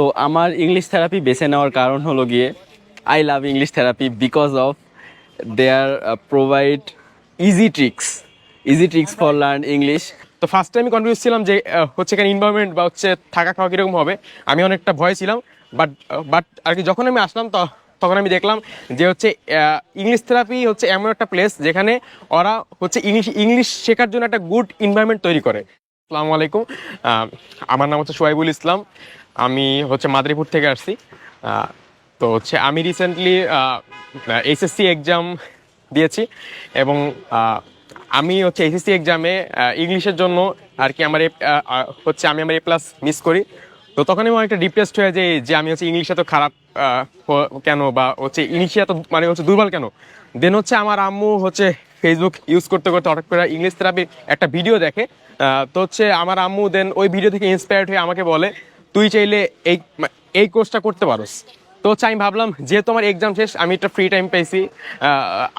তো আমার English therapy বেছে নেওয়ার কারণ হলো গিয়ে I love English therapy because of their provide easy tricks easy tricks for learn English তো ফার্স্টে আমি কনফিউজ ছিলাম যে হচ্ছে এখানে এনভায়রনমেন্ট বা হচ্ছে থাকা খাওয়া কীরকম হবে। আমি অনেকটা ভয় ছিলাম বাট বাট আর কি যখন আমি আসলাম তো তখন আমি দেখলাম যে হচ্ছে ইংলিশ থেরাপি হচ্ছে এমন একটা প্লেস যেখানে ওরা হচ্ছে ইংলিশ ইংলিশ শেখার জন্য একটা গুড এনভায়রনমেন্ট তৈরি করে। আসসালামু আলাইকুম। আমার নাম হচ্ছে সোয়াইবুল ইসলাম। আমি হচ্ছে মাদারীপুর থেকে আসছি। তো হচ্ছে আমি রিসেন্টলি এইচএসসি এক্সাম দিয়েছি এবং আমি হচ্ছে এসএসসি এক্সামে ইংলিশের জন্য আর কি আমার হচ্ছে আমি আমার এ প্লাস মিস করি। তো তখন আমি অনেকটা ডিপ্রেসড হয়ে যাই যে আমি হচ্ছে ইংলিশ এত খারাপ কেন বা হচ্ছে ইংলিশে এত মানে হচ্ছে দুর্বল কেন? দেন হচ্ছে আমার আম্মু হচ্ছে ফেসবুক ইউজ করতে করতে হঠাৎ করে ইংলিশ থেরাপির একটা ভিডিও দেখে। তো হচ্ছে আমার আম্মু দেন ওই ভিডিও থেকে ইন্সপায়ার্ড হয়ে আমাকে বলে তুই চাইলে এই এই কোর্সটা করতে পারোস। তো হচ্ছে আমি ভাবলাম, যেহেতু আমার এক্সাম শেষ, আমি একটা ফ্রি টাইম পেয়েছি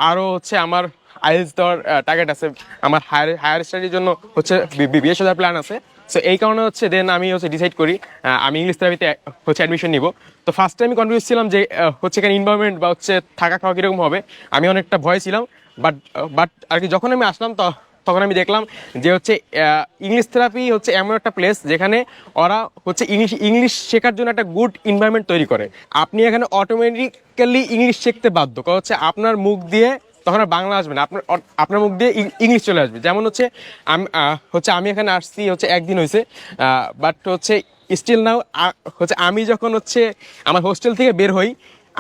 আরও হচ্ছে আমার আইএলস দেওয়ার টার্গেট আছে। আমার হায়ার হায়ার স্টাডির জন্য হচ্ছে বিএস হাজার প্ল্যান আছে। সো এই কারণে হচ্ছে দেন আমি হচ্ছে ডিসাইড করি আমি ইংলিশ থেরাপিতে হচ্ছে অ্যাডমিশন নিব। তো ফার্স্টে আমি কনফিউজ ছিলাম যে হচ্ছে এখানে এনভায়রনমেন্ট বা হচ্ছে থাকা খাওয়া কীরকম হবে। আমি অনেকটা ভয় ছিলাম বাট বাট আর কি যখন আমি আসলাম তো তখন আমি দেখলাম যে হচ্ছে ইংলিশ থেরাপি হচ্ছে এমন একটা প্লেস যেখানে ওরা হচ্ছে ইংলিশ ইংলিশ শেখার জন্য একটা গুড এনভায়রনমেন্ট তৈরি করে। আপনি এখানে অটোমেটিক্যালি ইংলিশ শিখতে বাধ্য। কারণ হচ্ছে আপনার মুখ দিয়ে তখন আর বাংলা আসবে না। আপনার আপনার মুখ দিয়ে ইংলিশ চলে আসবে। যেমন হচ্ছে, আমি হচ্ছে আমি এখানে আসছি হচ্ছে একদিন হয়েছে বাট হচ্ছে স্টিল নাও হচ্ছে আমি যখন হচ্ছে আমার হোস্টেল থেকে বের হই,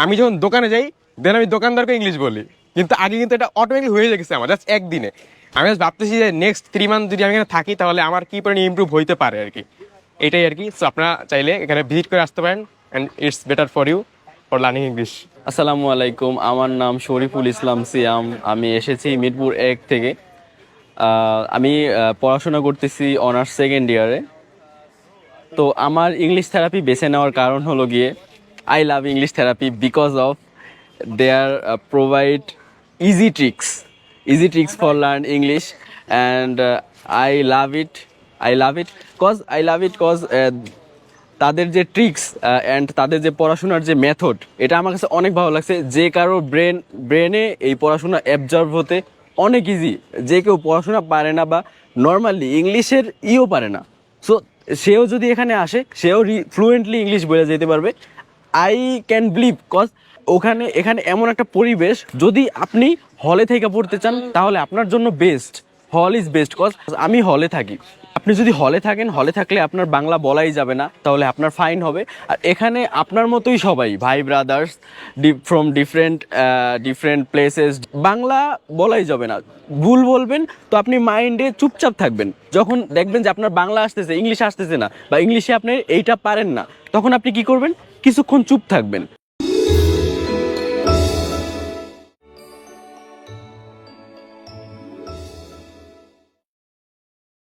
আমি যখন দোকানে যাই দেন আমি দোকানদারকে ইংলিশ বলি। কিন্তু আগে কিন্তু এটা অটোমেটিক হয়ে গেছে আমার জাস্ট একদিনে। আমি ভাবতেছি যে নেক্সট থ্রি মান্থ যদি আমি এখানে থাকি, তাহলে আমার কি পরিমাণে ইমপ্রুভ হইতে পারে আর কি? এটাই আর কি। সো আপনারা চাইলে এখানে ভিজিট করে আসতে পারেন and it's better for you for learning English আসসালামু আলাইকুম। আমার নাম শরীফুল ইসলাম সিয়াম। আমি এসেছি মিরপুর এক থেকে। আমি পড়াশোনা করতেছি অনার্স সেকেন্ড ইয়ারে তো আমার ইংলিশ থেরাপি বেছে নেওয়ার কারণ হলো গিয়ে I love English therapy because of their provide easy tricks easy tricks for learn English and I love it I love it cause I love it cause তাদের যে ট্রিক্স অ্যান্ড তাদের যে পড়াশোনার যে মেথড এটা আমার কাছে অনেক ভালো লাগছে। যে কারও ব্রেন ব্রেনে এই পড়াশোনা অ্যাবজর্ব হতে অনেক ইজি যে কেউ পড়াশোনা পারে না বা নর্মালি ইংলিশের ইও পারে না। সো সেও যদি এখানে আসে, সেও ফ্লুয়েন্টলি ইংলিশ বলে যেতে পারবে। আই ক্যান বিলিভ কজ ওখানে, এখানে এমন একটা পরিবেশ, যদি আপনি হলে থেকে পড়তে চান, তাহলে আপনার জন্য বেস্ট হল ইজ বেস্ট কজ আমি হলে থাকি। আপনি যদি হলে থাকেন হলে থাকলে আপনার বাংলা বলাই যাবে না, তাহলে আপনার ফাইন হবে। আর এখানে আপনার মতোই সবাই, ভাই brothers from different different places Bangla বলাই যাবে না। ভুল বলবেন, তো আপনি মাইন্ডে চুপচাপ থাকবেন। যখন দেখবেন যে আপনার বাংলা আসতেছে, ইংলিশ আসতেছে না, বা ইংলিশে আপনি এইটা পারেন না, তখন আপনি কি করবেন? কিছুক্ষণ চুপ থাকবেন।